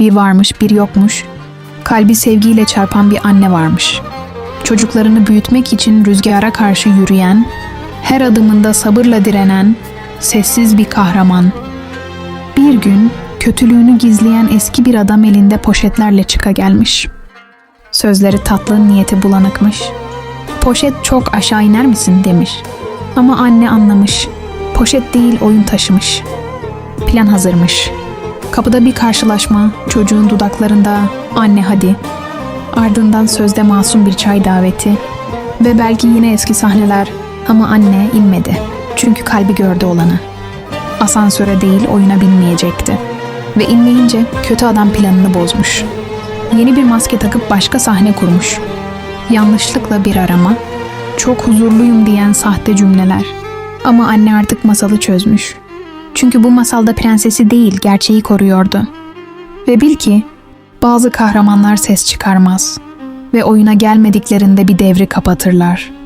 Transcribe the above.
Bir varmış, bir yokmuş. Kalbi sevgiyle çarpan bir anne varmış. Çocuklarını büyütmek için rüzgara karşı yürüyen, her adımında sabırla direnen, sessiz bir kahraman. Bir gün kötülüğünü gizleyen eski bir adam elinde poşetlerle çıka gelmiş. Sözleri tatlı, niyeti bulanıkmış. Poşet çok aşağı iner misin demiş. Ama anne anlamış. Poşet değil oyun taşımış. Plan hazırmış. Kapıda bir karşılaşma, çocuğun dudaklarında anne hadi. Ardından sözde masum bir çay daveti. Ve belki yine eski sahneler ama anne inmedi. Çünkü kalbi gördü olanı. Asansöre değil oyuna binmeyecekti. Ve inmeyince kötü adam planını bozmuş. Yeni bir maske takıp başka sahne kurmuş. Yanlışlıkla bir arama, çok huzurluyum diyen sahte cümleler. Ama anne artık masalı çözmüş. Çünkü bu masalda prensesi değil, gerçeği koruyordu. Ve bil ki bazı kahramanlar ses çıkarmaz ve oyuna gelmediklerinde bir devri kapatırlar.